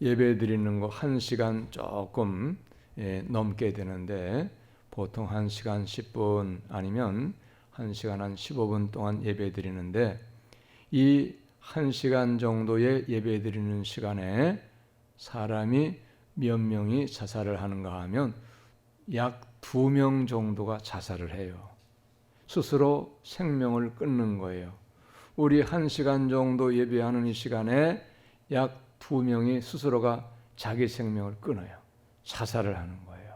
예배 드리는 거 한 시간 조금 예, 넘게 되는데 보통 한 시간 10분 아니면 한 시간 한 15분 동안 예배 드리는데 이 한 시간 정도의 예배 드리는 시간에 사람이 몇 명이 자살을 하는가 하면 약 두 명 정도가 자살을 해요. 스스로 생명을 끊는 거예요. 우리 한 시간 정도 예배하는 이 시간에 약 두 명이 스스로가 자기 생명을 끊어요. 자살을 하는 거예요.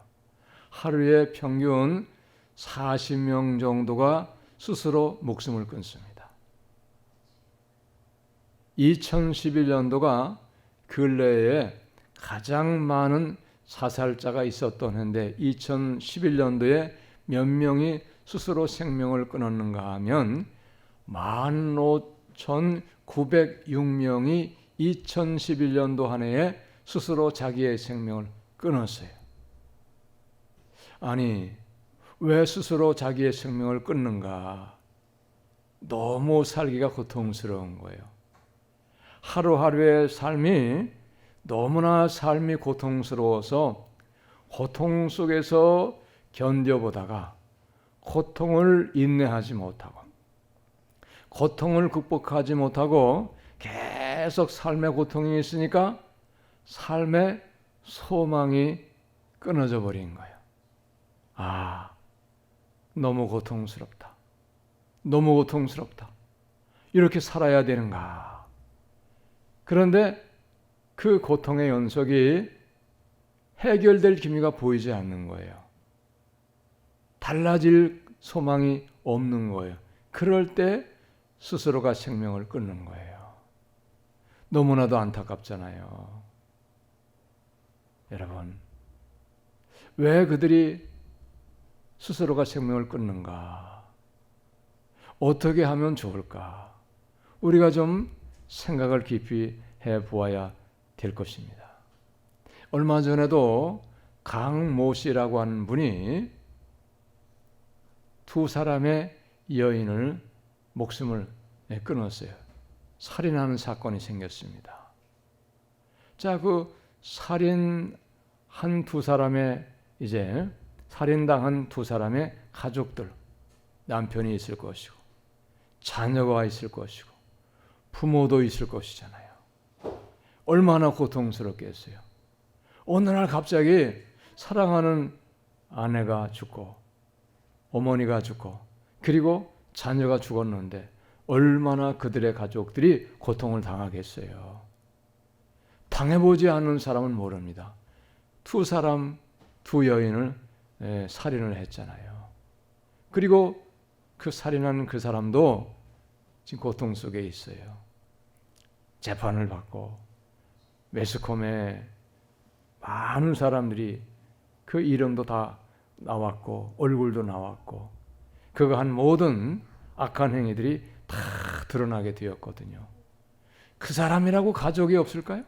하루에 평균 40명 정도가 스스로 목숨을 끊습니다. 2011년도가 근래에 가장 많은 사살자가 있었던 해인데 2011년도에 몇 명이 스스로 생명을 끊었는가 하면 15,906명이 2011년도 한 해에 스스로 자기의 생명을 끊었어요. 아니, 왜 스스로 자기의 생명을 끊는가? 너무 살기가 고통스러운 거예요. 하루하루의 삶이 너무나 삶이 고통스러워서 고통 속에서 견뎌보다가 고통을 인내하지 못하고 고통을 극복하지 못하고 계속 삶의 고통이 있으니까 삶의 소망이 끊어져 버린 거예요. 아, 너무 고통스럽다. 너무 고통스럽다. 이렇게 살아야 되는가. 그런데 그 고통의 연속이 해결될 기미가 보이지 않는 거예요. 달라질 소망이 없는 거예요. 그럴 때 스스로가 생명을 끊는 거예요. 너무나도 안타깝잖아요. 여러분, 왜 그들이 스스로가 생명을 끊는가? 어떻게 하면 좋을까? 우리가 좀 생각을 깊이 해 보아야 될 것입니다. 얼마 전에도 강모 씨라고 하는 분이 두 사람의 여인을 목숨을 끊었어요. 살인하는 사건이 생겼습니다. 자, 그 살인 한 두 사람의 이제 살인당한 두 사람의 가족들, 남편이 있을 것이고, 자녀가 있을 것이고, 부모도 있을 것이잖아요. 얼마나 고통스럽겠어요. 어느 날 갑자기 사랑하는 아내가 죽고, 어머니가 죽고, 그리고 자녀가 죽었는데, 얼마나 그들의 가족들이 고통을 당하겠어요. 당해보지 않은 사람은 모릅니다. 두 사람, 두 여인을 예, 살인을 했잖아요. 그리고 그 살인한 그 사람도 지금 고통 속에 있어요. 재판을 받고 매스컴에 많은 사람들이 그 이름도 다 나왔고 얼굴도 나왔고 그가 한 모든 악한 행위들이 다 드러나게 되었거든요. 그 사람이라고 가족이 없을까요?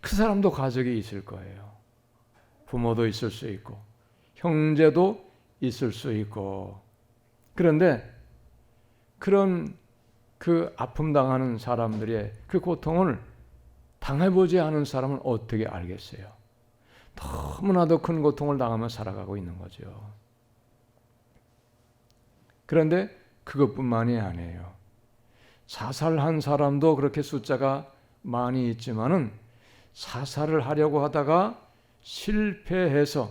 그 사람도 가족이 있을 거예요. 부모도 있을 수 있고, 형제도 있을 수 있고. 그런데 그런 그 아픔 당하는 사람들의 그 고통을 당해보지 않은 사람은 어떻게 알겠어요? 너무나도 큰 고통을 당하며 살아가고 있는 거죠. 그런데 그것뿐만이 아니에요. 자살한 사람도 그렇게 숫자가 많이 있지만은 자살을 하려고 하다가 실패해서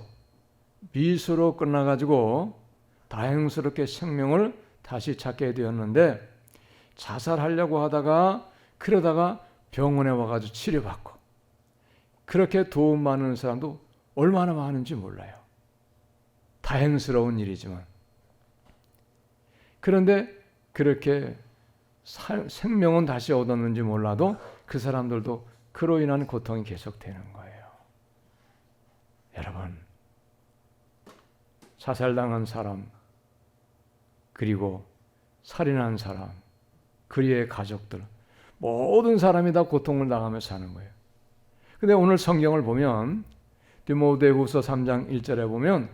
미수로 끝나가지고 다행스럽게 생명을 다시 찾게 되었는데 자살하려고 하다가 그러다가 병원에 와가지고 치료받고 그렇게 도움 받는 사람도 얼마나 많은지 몰라요. 다행스러운 일이지만 그런데 그렇게 생명은 다시 얻었는지 몰라도 그 사람들도 그로 인한 고통이 계속되는 거예요. 여러분, 자살당한 사람, 그리고 살인한 사람, 그리의 가족들, 모든 사람이 다 고통을 당하며 사는 거예요. 근데 오늘 성경을 보면, 디모데후서 3장 1절에 보면,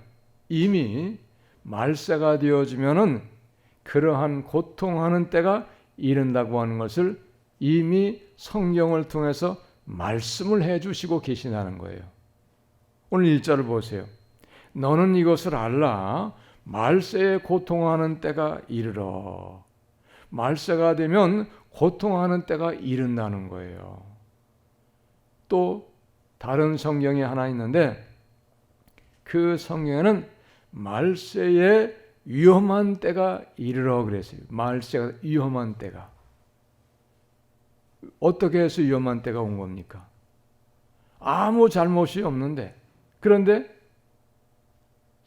이미 말세가 되어지면은 그러한 고통하는 때가 이른다고 하는 것을 이미 성경을 통해서 말씀을 해 주시고 계시다는 거예요. 오늘 일절을 보세요. 너는 이것을 알라. 말세에 고통하는 때가 이르러. 말세가 되면 고통하는 때가 이른다는 거예요. 또 다른 성경이 하나 있는데 그 성경에는 말세에 위험한 때가 이르러 그랬어요. 말세가 위험한 때가. 어떻게 해서 위험한 때가 온 겁니까? 아무 잘못이 없는데 그런데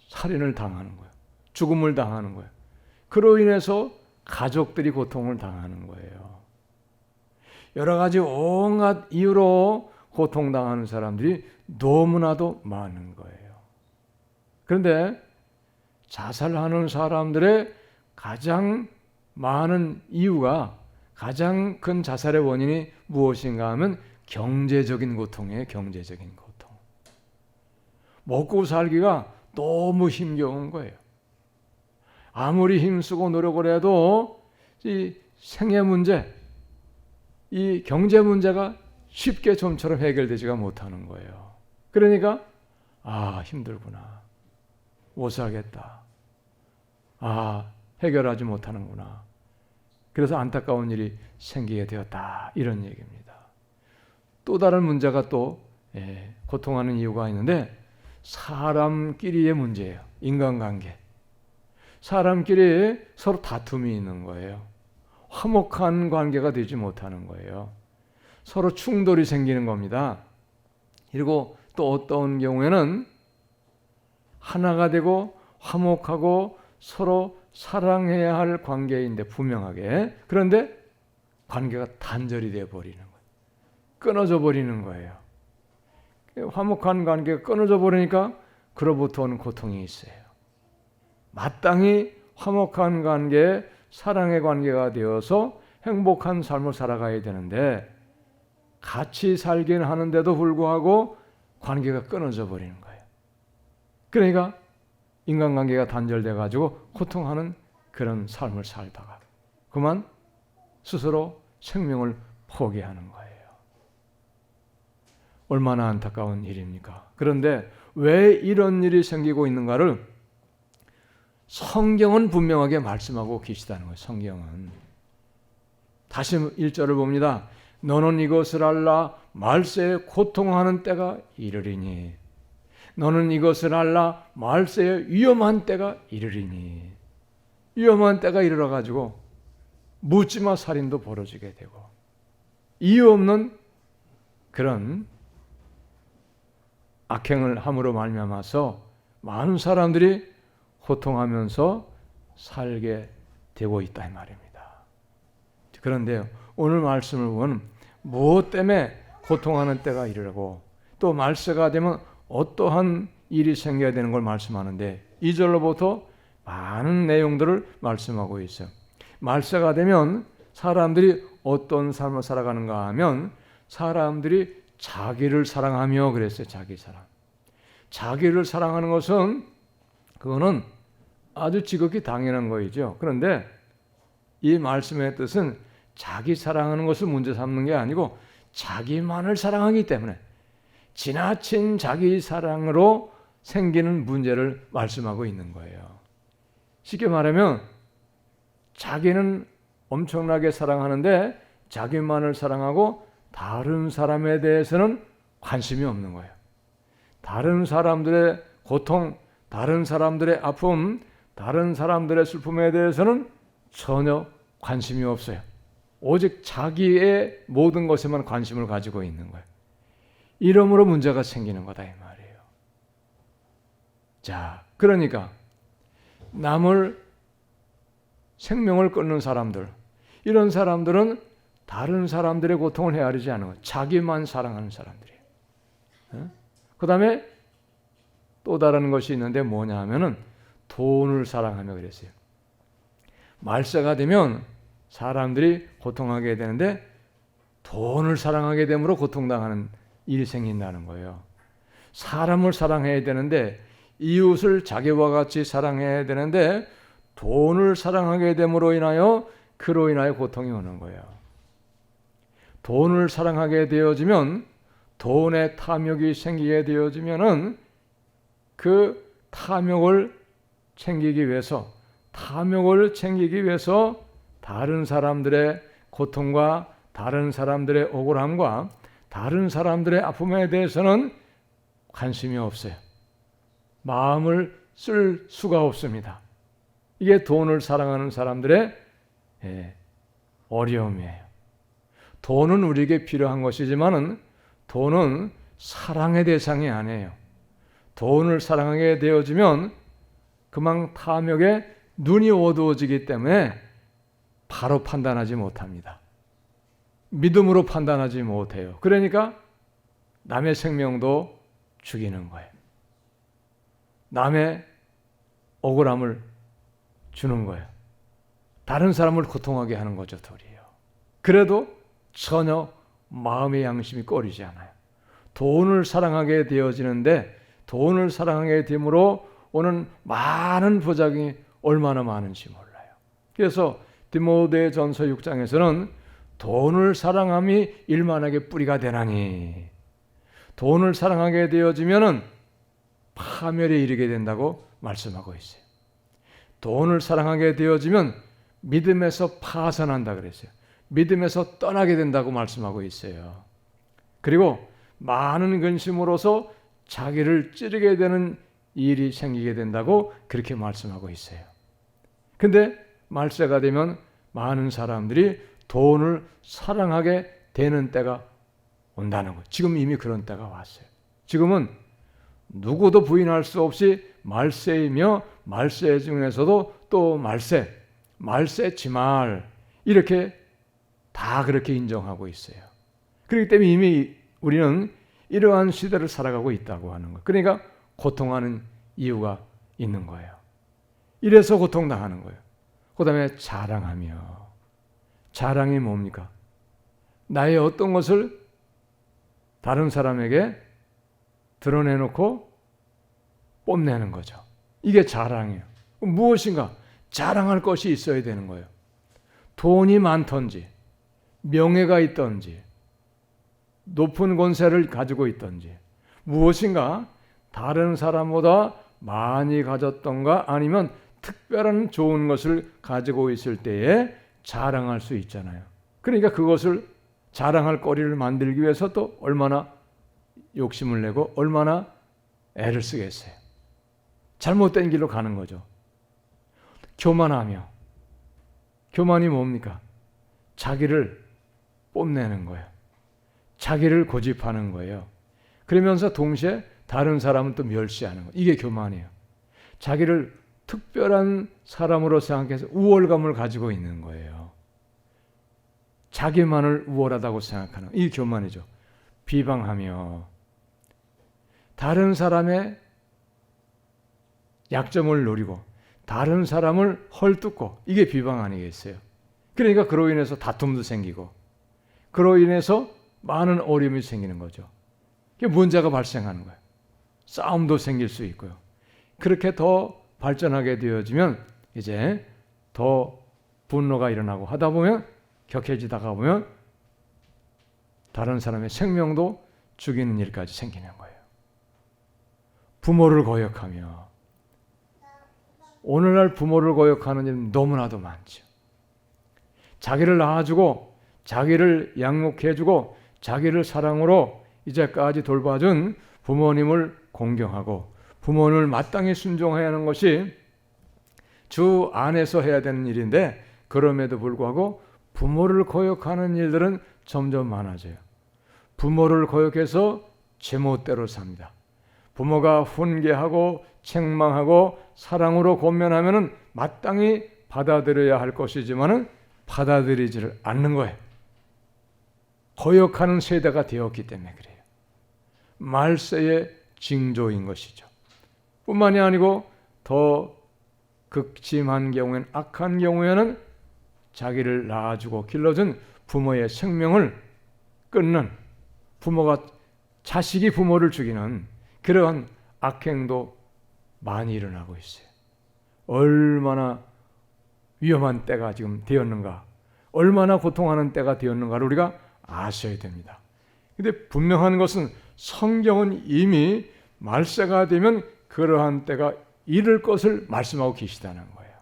살인을 당하는 거예요. 죽음을 당하는 거예요. 그로 인해서 가족들이 고통을 당하는 거예요. 여러 가지 온갖 이유로 고통당하는 사람들이 너무나도 많은 거예요. 그런데 자살하는 사람들의 가장 많은 이유가 가장 큰 자살의 원인이 무엇인가 하면 경제적인 고통이에요. 경제적인 고통. 먹고 살기가 너무 힘겨운 거예요. 아무리 힘쓰고 노력을 해도 이 생애 문제, 이 경제 문제가 쉽게 좀처럼 해결되지가 못하는 거예요. 그러니까 아 힘들구나, 못 살겠다, 아 해결하지 못하는구나. 그래서 안타까운 일이 생기게 되었다 이런 얘기입니다. 또 다른 문제가 또 예, 고통하는 이유가 있는데 사람끼리의 문제예요. 인간관계. 사람끼리 서로 다툼이 있는 거예요. 화목한 관계가 되지 못하는 거예요. 서로 충돌이 생기는 겁니다. 그리고 또 어떤 경우에는 하나가 되고 화목하고 서로 사랑해야 할 관계인데 분명하게 그런데 관계가 단절이 되어 버리는 거예요. 끊어져 버리는 거예요. 화목한 관계가 끊어져 버리니까 그로부터 오는 고통이 있어요. 마땅히 화목한 관계, 사랑의 관계가 되어서 행복한 삶을 살아가야 되는데 같이 살긴 하는데도 불구하고 관계가 끊어져 버리는 거예요. 그러니까 인간관계가 단절돼 가지고 고통하는 그런 삶을 살다가 그만 스스로 생명을 포기하는 거예요. 얼마나 안타까운 일입니까? 그런데 왜 이런 일이 생기고 있는가를 성경은 분명하게 말씀하고 계시다는 거예요. 성경은. 다시 1절을 봅니다. 너는 이것을 알라 말세에 고통하는 때가 이르리니 너는 이것을 알라 말세에 위험한 때가 이르리니 위험한 때가 이르러 가지고 묻지마 살인도 벌어지게 되고 이유 없는 그런 악행을 함으로 말미암아서 많은 사람들이 호통하면서 살게 되고 있다 이 말입니다. 그런데요 오늘 말씀을 보면 무엇 때문에 고통하는 때가 이르고 또 말세가 되면 어떠한 일이 생겨야 되는 걸 말씀하는데 2절로부터 많은 내용들을 말씀하고 있어요. 말세가 되면 사람들이 어떤 삶을 살아가는가 하면 사람들이 자기를 사랑하며 그랬어요. 자기 사랑. 자기를 사랑하는 것은 그거는 아주 지극히 당연한 거이죠. 그런데 이 말씀의 뜻은 자기 사랑하는 것을 문제 삼는 게 아니고 자기만을 사랑하기 때문에 지나친 자기 사랑으로 생기는 문제를 말씀하고 있는 거예요. 쉽게 말하면 자기는 엄청나게 사랑하는데 자기만을 사랑하고 다른 사람에 대해서는 관심이 없는 거예요. 다른 사람들의 고통, 다른 사람들의 아픔, 다른 사람들의 슬픔에 대해서는 전혀 관심이 없어요. 오직 자기의 모든 것에만 관심을 가지고 있는 거예요. 이러므로 문제가 생기는 거다 이 말이에요. 자, 그러니까 남을 생명을 끊는 사람들 이런 사람들은 다른 사람들의 고통을 헤아리지 않은 거 자기만 사랑하는 사람들이에요. 어? 그 다음에 또 다른 것이 있는데 뭐냐 하면은 돈을 사랑하며 그랬어요. 말세가 되면 사람들이 고통하게 되는데 돈을 사랑하게 되므로 고통당하는 일이 생긴다는 거예요. 사람을 사랑해야 되는데 이웃을 자기와 같이 사랑해야 되는데 돈을 사랑하게 됨으로 인하여 그로 인하여 고통이 오는 거예요. 돈을 사랑하게 되어지면 돈의 탐욕이 생기게 되어지면은 그 탐욕을 챙기기 위해서 탐욕을 챙기기 위해서 다른 사람들의 고통과 다른 사람들의 억울함과 다른 사람들의 아픔에 대해서는 관심이 없어요. 마음을 쓸 수가 없습니다. 이게 돈을 사랑하는 사람들의 예, 어려움이에요. 돈은 우리에게 필요한 것이지만은 돈은 사랑의 대상이 아니에요. 돈을 사랑하게 되어지면 그만 탐욕에 눈이 어두워지기 때문에 바로 판단하지 못합니다. 믿음으로 판단하지 못해요. 그러니까 남의 생명도 죽이는 거예요. 남의 억울함을 주는 거예요. 다른 사람을 고통하게 하는 거죠, 도리요. 그래도 전혀 마음의 양심이 꺼리지 않아요. 돈을 사랑하게 되어지는데 돈을 사랑하게 됨으로 오는 많은 부작용이 얼마나 많은지 몰라요. 그래서 디모데 전서 6장에서는 돈을 사랑함이 일만하게 뿌리가 되나니 돈을 사랑하게 되어지면은 파멸에 이르게 된다고 말씀하고 있어요. 돈을 사랑하게 되어지면 믿음에서 파산한다 그랬어요. 믿음에서 떠나게 된다고 말씀하고 있어요. 그리고 많은 근심으로서 자기를 찌르게 되는 일이 생기게 된다고 그렇게 말씀하고 있어요. 근데 말세가 되면 많은 사람들이 돈을 사랑하게 되는 때가 온다는 거예요. 지금 이미 그런 때가 왔어요. 지금은 누구도 부인할 수 없이 말세이며 말세 중에서도 또 말세, 말세 지말 이렇게 다 그렇게 인정하고 있어요. 그렇기 때문에 이미 우리는 이러한 시대를 살아가고 있다고 하는 거예요. 그러니까 고통하는 이유가 있는 거예요. 이래서 고통당하는 거예요. 그 다음에 자랑하며. 자랑이 뭡니까? 나의 어떤 것을 다른 사람에게 드러내놓고 뽐내는 거죠. 이게 자랑이에요. 무엇인가 자랑할 것이 있어야 되는 거예요. 돈이 많던지, 명예가 있던지, 높은 권세를 가지고 있던지, 무엇인가 다른 사람보다 많이 가졌던가 아니면 특별한 좋은 것을 가지고 있을 때에 자랑할 수 있잖아요. 그러니까 그것을 자랑할 거리를 만들기 위해서 또 얼마나 욕심을 내고 얼마나 애를 쓰겠어요. 잘못된 길로 가는 거죠. 교만하며 교만이 뭡니까? 자기를 뽐내는 거예요. 자기를 고집하는 거예요. 그러면서 동시에 다른 사람은 또 멸시하는 거예요. 이게 교만이에요. 자기를 특별한 사람으로 생각해서 우월감을 가지고 있는 거예요. 자기만을 우월하다고 생각하는 이 교만이죠. 비방하며 다른 사람의 약점을 노리고 다른 사람을 헐뜯고 이게 비방 아니겠어요? 그러니까 그로 인해서 다툼도 생기고 그로 인해서 많은 어려움이 생기는 거죠. 문제가 발생하는 거예요. 싸움도 생길 수 있고요. 그렇게 더 발전하게 되어지면 이제 더 분노가 일어나고 하다 보면 격해지다가 보면 다른 사람의 생명도 죽이는 일까지 생기는 거예요. 부모를 거역하며 오늘날 부모를 거역하는 일 너무나도 많죠. 자기를 낳아주고 자기를 양육해주고 자기를 사랑으로 이제까지 돌봐준 부모님을 공경하고 부모를 마땅히 순종해야 하는 것이 주 안에서 해야 되는 일인데 그럼에도 불구하고 부모를 거역하는 일들은 점점 많아져요. 부모를 거역해서 제멋대로 삽니다. 부모가 훈계하고 책망하고 사랑으로 권면하면은 마땅히 받아들여야 할 것이지만은 받아들이지를 않는 거예요. 거역하는 세대가 되었기 때문에 그래요. 말세의 징조인 것이죠. 뿐만이 아니고 더 극심한 경우에는 악한 경우에는 자기를 낳아주고 길러준 부모의 생명을 끊는 부모가 자식이 부모를 죽이는 그러한 악행도 많이 일어나고 있어요. 얼마나 위험한 때가 지금 되었는가, 얼마나 고통하는 때가 되었는가를 우리가 아셔야 됩니다. 근데 분명한 것은 성경은 이미 말세가 되면 그러한 때가 이를 것을 말씀하고 계시다는 거예요.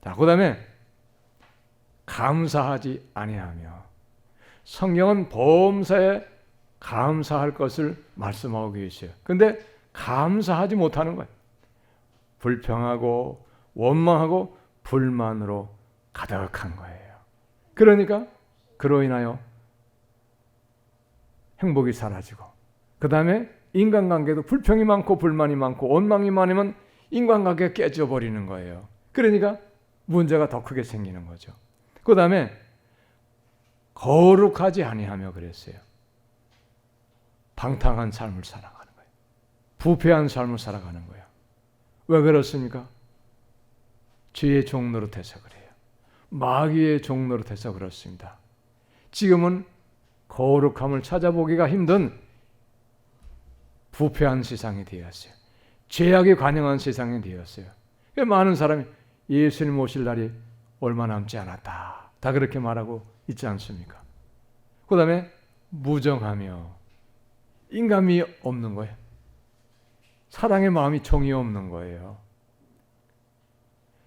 자, 그 다음에 감사하지 아니하며 성경은 범사에 감사할 것을 말씀하고 계셔요. 근데 감사하지 못하는 거예요. 불평하고 원망하고 불만으로 가득한 거예요. 그러니까 그로 인하여 행복이 사라지고 그 다음에 인간관계도 불평이 많고 불만이 많고 원망이 많으면 인간관계가 깨져버리는 거예요. 그러니까 문제가 더 크게 생기는 거죠. 그 다음에 거룩하지 아니하며 그랬어요. 방탕한 삶을 살아가는 거예요. 부패한 삶을 살아가는 거예요. 왜 그렇습니까? 죄의 종로로 돼서 그래요. 마귀의 종로로 돼서 그렇습니다. 지금은 거룩함을 찾아보기가 힘든 부패한 세상이 되었어요. 죄악이 관영한 세상이 되었어요. 많은 사람이 예수님 오실 날이 얼마 남지 않았다. 다 그렇게 말하고 있지 않습니까? 그 다음에 무정하며 인감이 없는 거예요. 사랑의 마음이 정이 없는 거예요.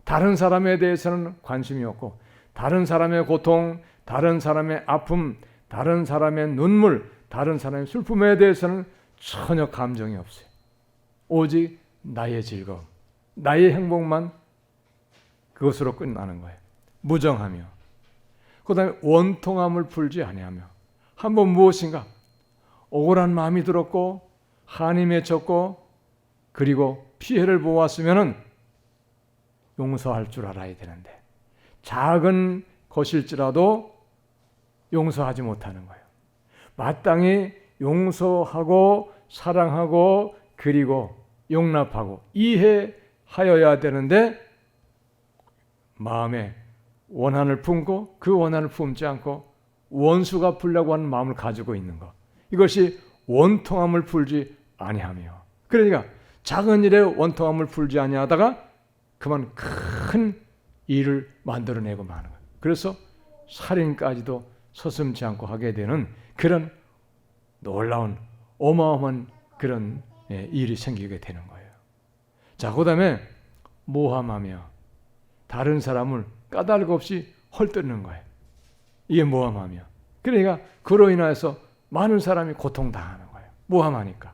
다른 사람에 대해서는 관심이 없고 다른 사람의 고통, 다른 사람의 아픔, 다른 사람의 눈물, 다른 사람의 슬픔에 대해서는 전혀 감정이 없어요. 오직 나의 즐거움, 나의 행복만 그것으로 끝나는 거예요. 무정하며 그다음에 원통함을 풀지 아니하며 한 번 무엇인가 억울한 마음이 들었고 한이 맺혔고 그리고 피해를 보았으면은 용서할 줄 알아야 되는데 작은 것일지라도 용서하지 못하는 거예요. 마땅히 용서하고 사랑하고 그리고 용납하고 이해하여야 되는데 마음에 원한을 품고 그 원한을 품지 않고 원수가 풀려고 하는 마음을 가지고 있는 것. 이것이 원통함을 풀지 아니하며. 그러니까 작은 일에 원통함을 풀지 아니하다가 그만 큰 일을 만들어내고 마는 거예요. 그래서 살인까지도 서슴지 않고 하게 되는 그런 놀라운 어마어마한 그런 예, 일이 생기게 되는 거예요. 자, 그 다음에 모함하며 다른 사람을 까닭 없이 헐뜯는 거예요. 이게 모함하며. 그러니까 그로 인해서 많은 사람이 고통당하는 거예요. 모함하니까.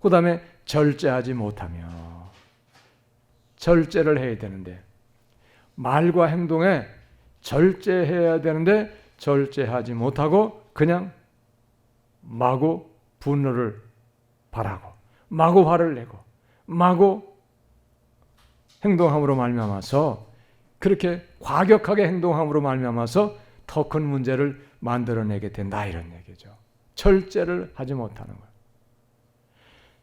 그 다음에 절제하지 못하며 절제를 해야 되는데 말과 행동에 절제해야 되는데 절제하지 못하고 그냥 마구 분노를 바라고 마구 화를 내고 마구 행동함으로 말미암아서 그렇게 과격하게 행동함으로 말미암아서 더 큰 문제를 만들어내게 된다 이런 얘기죠. 절제를 하지 못하는 거예요.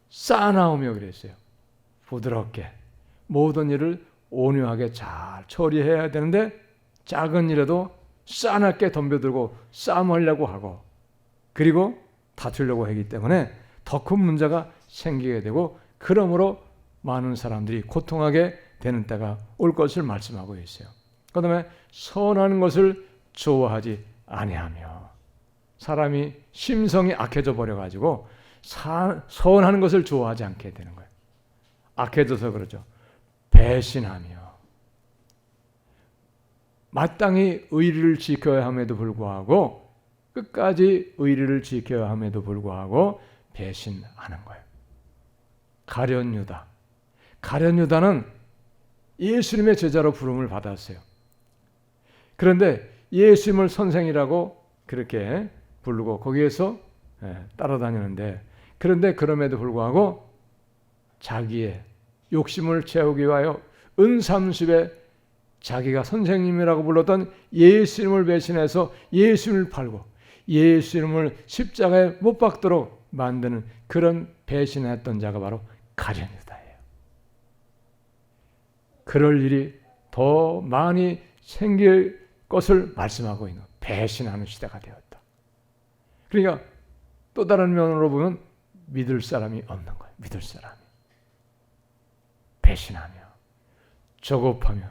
쌓아나오며 그랬어요. 부드럽게 모든 일을 온유하게 잘 처리해야 되는데 작은 일에도 싸납게 덤벼들고 싸움하려고 하고 그리고 다투려고 하기 때문에 더 큰 문제가 생기게 되고 그러므로 많은 사람들이 고통하게 되는 때가 올 것을 말씀하고 있어요. 그다음에 선한 것을 좋아하지 아니하며 사람이 심성이 악해져 버려 가지고 선하는 것을 좋아하지 않게 되는 거예요. 악해져서 그러죠. 배신하며 마땅히 의리를 지켜야 함에도 불구하고 끝까지 의리를 지켜야 함에도 불구하고 배신하는 거예요. 가련 유다. 가련 유다는 예수님의 제자로 부름을 받았어요. 그런데 예수님을 선생이라고 그렇게 부르고 거기에서 예, 따라다니는데 그런데 그럼에도 불구하고 자기의 욕심을 채우기 위하여 은삼십에 자기가 선생님이라고 불렀던 예수님을 배신해서 예수님을 팔고 예수님을 십자가에 못 박도록 만드는 그런 배신했던 자가 바로 가련유다예요. 그럴 일이 더 많이 생길 것을 말씀하고 있는 배신하는 시대가 되었다. 그러니까 또 다른 면으로 보면 믿을 사람이 없는 거예요. 믿을 사람이 배신하며 저급하며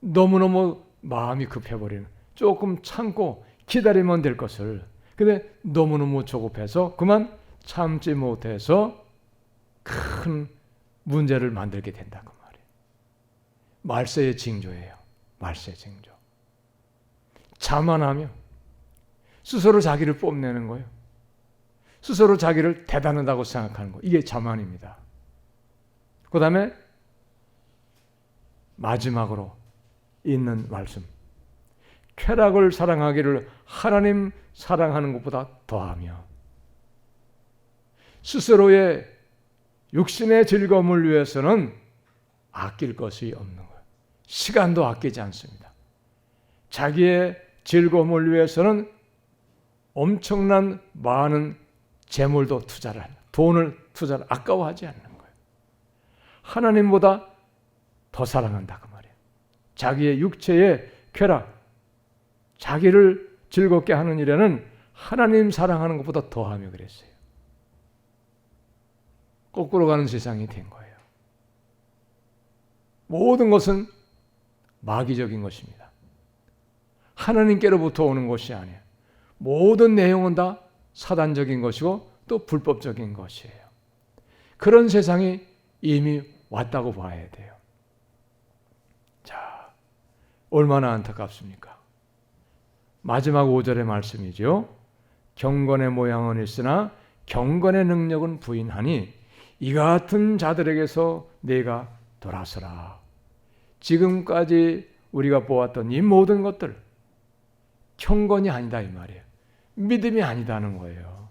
너무너무 마음이 급해버리는 조금 참고 기다리면 될 것을 근데 너무너무 조급해서 그만 참지 못해서 큰 문제를 만들게 된다 그 말이에요. 말세의 징조예요. 말세의 징조. 자만하며 스스로 자기를 뽐내는 거예요. 스스로 자기를 대단하다고 생각하는 거. 이게 자만입니다. 그 다음에 마지막으로 있는 말씀. 쾌락을 사랑하기를 하나님 사랑하는 것보다 더하며 스스로의 육신의 즐거움을 위해서는 아낄 것이 없는 거예요. 시간도 아끼지 않습니다. 자기의 즐거움을 위해서는 엄청난 많은 재물도 투자를 하는 돈을 투자를 아까워하지 않는 거예요. 하나님보다 더 사랑한다 그 말이에요. 자기의 육체의 쾌락, 자기를 즐겁게 하는 일에는 하나님 사랑하는 것보다 더하며 그랬어요. 거꾸로 가는 세상이 된 거예요. 모든 것은 마귀적인 것입니다. 하나님께로부터 오는 것이 아니에요. 모든 내용은 다 사단적인 것이고 또 불법적인 것이에요. 그런 세상이 이미 왔다고 봐야 돼요. 자, 얼마나 안타깝습니까? 마지막 5절의 말씀이죠. 경건의 모양은 있으나 경건의 능력은 부인하니 이 같은 자들에게서 내가 돌아서라. 지금까지 우리가 보았던 이 모든 것들 경건이 아니다 이 말이에요. 믿음이 아니다는 거예요.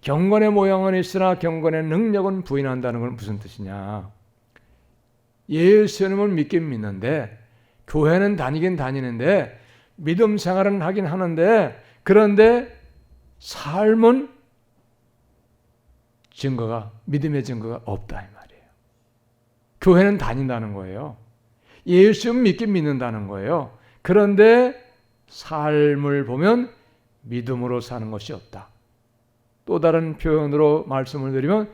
경건의 모양은 있으나 경건의 능력은 부인한다는 건 무슨 뜻이냐? 예수님을 믿긴 믿는데 교회는 다니긴 다니는데 믿음 생활은 하긴 하는데 그런데 삶은 증거가 믿음의 증거가 없다 이 말이에요. 교회는 다닌다는 거예요. 예수 믿긴 믿는다는 거예요. 그런데 삶을 보면 믿음으로 사는 것이 없다. 또 다른 표현으로 말씀을 드리면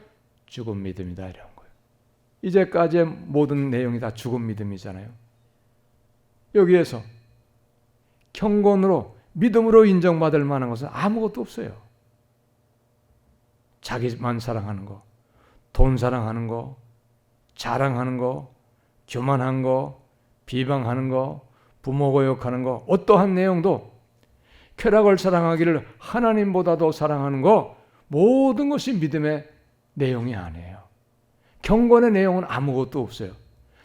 죽은 믿음이다 이런 거예요. 이제까지의 모든 내용이 다 죽은 믿음이잖아요. 여기에서 경건으로 믿음으로 인정받을 만한 것은 아무것도 없어요. 자기만 사랑하는 거, 돈 사랑하는 거, 자랑하는 거, 교만한 거, 비방하는 거, 부모 고욕하는 거, 어떠한 내용도 쾌락을 사랑하기를 하나님보다도 사랑하는 거, 모든 것이 믿음의 내용이 아니에요. 경건의 내용은 아무것도 없어요.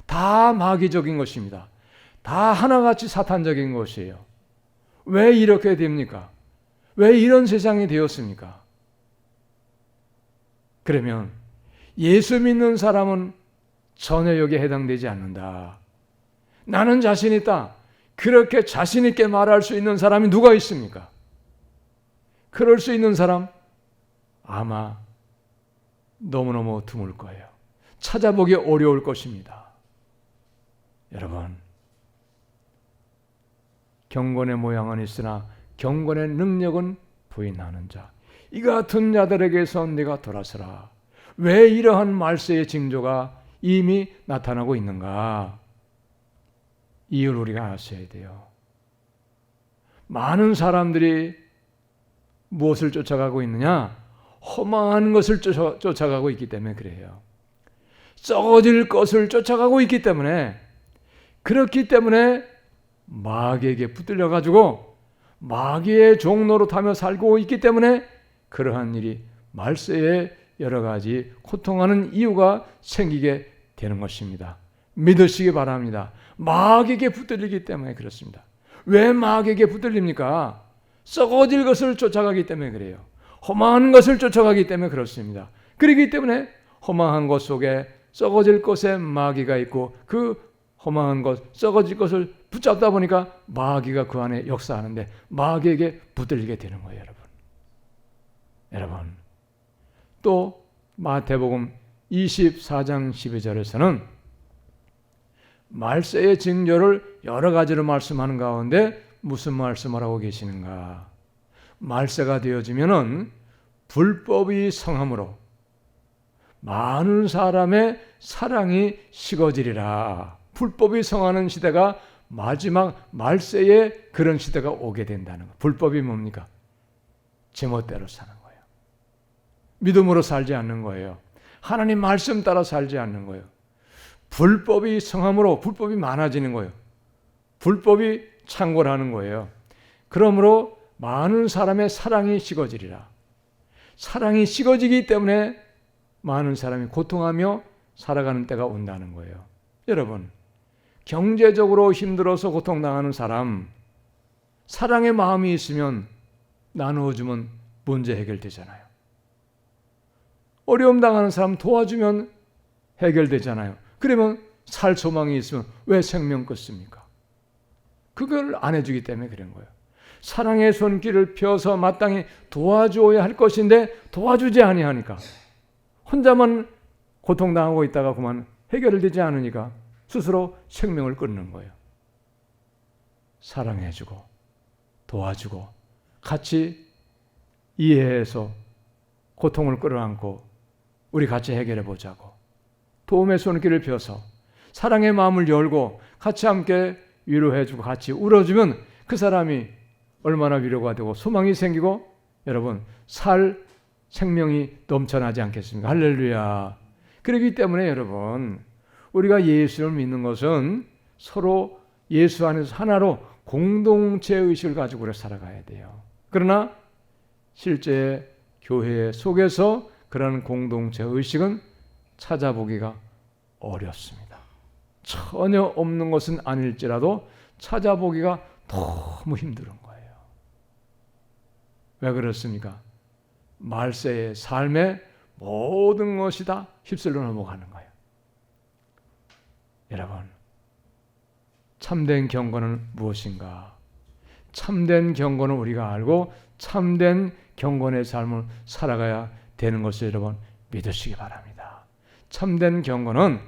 다 마귀적인 것입니다. 다 하나같이 사탄적인 것이에요. 왜 이렇게 됩니까? 왜 이런 세상이 되었습니까? 그러면 예수 믿는 사람은 전혀 여기에 해당되지 않는다. 나는 자신 있다. 그렇게 자신 있게 말할 수 있는 사람이 누가 있습니까? 그럴 수 있는 사람 아마 너무너무 드물 거예요. 찾아보기 어려울 것입니다. 여러분, 경건의 모양은 있으나 경건의 능력은 부인하는 자. 이 같은 자들에게서 내가 돌아서라. 왜 이러한 말세의 징조가 이미 나타나고 있는가? 이유를 우리가 아셔야 돼요. 많은 사람들이 무엇을 쫓아가고 있느냐? 허망한 것을 쫓아, 가고 있기 때문에 그래요. 썩어질 것을 쫓아가고 있기 때문에 그렇기 때문에 마귀에게 붙들려 가지고 마귀의 종로로 타며 살고 있기 때문에 그러한 일이 말세에 여러 가지 고통하는 이유가 생기게 되는 것입니다. 믿으시기 바랍니다. 마귀에게 붙들리기 때문에 그렇습니다. 왜 마귀에게 붙들립니까? 썩어질 것을 쫓아가기 때문에 그래요. 허망한 것을 쫓아가기 때문에 그렇습니다. 그렇기 때문에 허망한 것 속에 썩어질 것에 마귀가 있고 그 허망한 것, 썩어질 것을 붙잡다 보니까 마귀가 그 안에 역사하는데 마귀에게 붙들리게 되는 거예요, 여러분. 여러분. 또 마태복음 24장 12절에서는 말세의 징조를 여러 가지로 말씀하는 가운데 무슨 말씀을 하고 계시는가? 말세가 되어지면은 불법이 성함으로 많은 사람의 사랑이 식어지리라. 불법이 성하는 시대가 마지막 말세에 그런 시대가 오게 된다는 거. 불법이 뭡니까? 제멋대로 사는 거예요. 믿음으로 살지 않는 거예요. 하나님 말씀 따라 살지 않는 거예요. 불법이 성함으로 불법이 많아지는 거예요. 불법이 창궐하는 거예요. 그러므로 많은 사람의 사랑이 식어지리라. 사랑이 식어지기 때문에 많은 사람이 고통하며 살아가는 때가 온다는 거예요. 여러분, 경제적으로 힘들어서 고통당하는 사람, 사랑의 마음이 있으면 나누어주면 문제 해결되잖아요. 어려움 당하는 사람 도와주면 해결되잖아요. 그러면 살 소망이 있으면 왜 생명 끊습니까? 그걸 안 해주기 때문에 그런 거예요. 사랑의 손길을 펴서 마땅히 도와줘야 할 것인데 도와주지 아니하니까 혼자만 고통당하고 있다가 그만 해결되지 않으니까 스스로 생명을 끊는 거예요. 사랑해주고 도와주고 같이 이해해서 고통을 끌어안고 우리 같이 해결해 보자고 도움의 손길을 펴서 사랑의 마음을 열고 같이 함께 위로해주고 같이 울어주면 그 사람이 얼마나 위로가 되고 소망이 생기고 여러분 살 생명이 넘쳐나지 않겠습니까? 할렐루야. 그렇기 때문에 여러분 우리가 예수를 믿는 것은 서로 예수 안에서 하나로 공동체 의식을 가지고 우리 살아가야 돼요. 그러나 실제 교회 속에서 그런 공동체 의식은 찾아보기가 어렵습니다. 전혀 없는 것은 아닐지라도 찾아보기가 너무 힘든 거예요. 왜 그렇습니까? 말세의 삶의 모든 것이 다 휩쓸려 넘어가는 거예요. 여러분, 참된 경건은 무엇인가? 참된 경건은 우리가 알고 참된 경건의 삶을 살아가야 되는 것을 여러분 믿으시기 바랍니다. 참된 경건은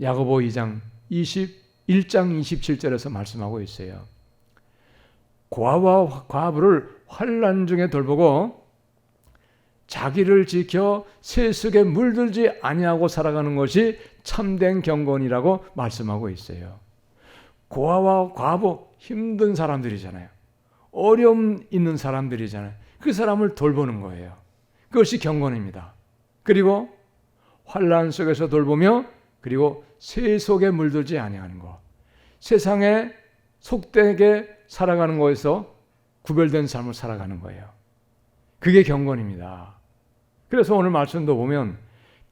야고보 2장 21장 27절에서 말씀하고 있어요. 과와 과부를 환란 중에 돌보고 자기를 지켜 세속에 물들지 아니하고 살아가는 것이 참된 경건이라고 말씀하고 있어요. 고아와 과부 힘든 사람들이잖아요. 어려움 있는 사람들이잖아요. 그 사람을 돌보는 거예요. 그것이 경건입니다. 그리고 환란 속에서 돌보며 그리고 세속에 물들지 아니하는 것. 세상에 속되게 살아가는 것에서 구별된 삶을 살아가는 거예요. 그게 경건입니다. 그래서 오늘 말씀도 보면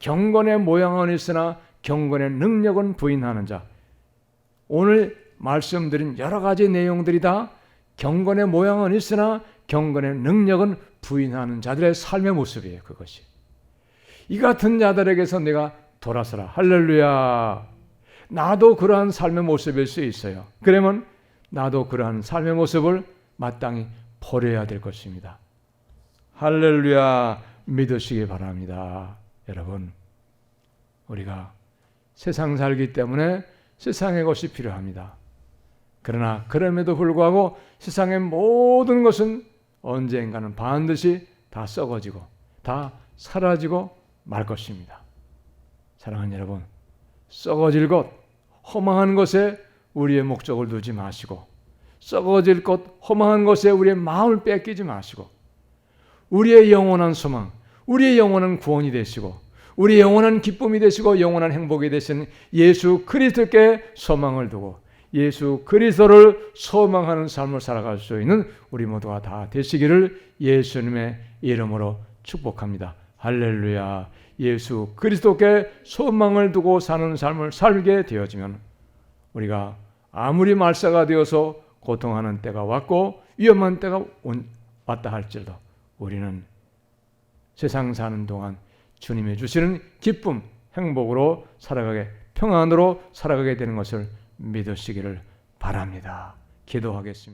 경건의 모양은 있으나 경건의 능력은 부인하는 자. 오늘 말씀드린 여러 가지 내용들이 다 경건의 모양은 있으나 경건의 능력은 부인하는 자들의 삶의 모습이에요. 그것이. 이 같은 자들에게서 내가 돌아서라. 할렐루야. 나도 그러한 삶의 모습일 수 있어요. 그러면 나도 그러한 삶의 모습을 마땅히 버려야 될 것입니다. 할렐루야 믿으시기 바랍니다. 여러분, 우리가 세상 살기 때문에 세상의 것이 필요합니다. 그러나 그럼에도 불구하고 세상의 모든 것은 언젠가는 반드시 다 썩어지고 다 사라지고 말 것입니다. 사랑하는 여러분, 썩어질 것, 허망한 것에 우리의 목적을 두지 마시고 썩어질 것, 허망한 것에 우리의 마음을 뺏기지 마시고 우리의 영원한 소망, 우리의 영원한 구원이 되시고 우리의 영원한 기쁨이 되시고 영원한 행복이 되신 예수 그리스도께 소망을 두고 예수 그리스도를 소망하는 삶을 살아갈 수 있는 우리 모두가 다 되시기를 예수님의 이름으로 축복합니다. 할렐루야. 예수 그리스도께 소망을 두고 사는 삶을 살게 되어지면 우리가 아무리 말세가 되어서 고통하는 때가 왔고 위험한 때가 왔다 할지라도 우리는 세상 사는 동안 주님이 주시는 기쁨, 행복으로 살아가게 평안으로 살아가게 되는 것을 믿으시기를 바랍니다. 기도하겠습니다.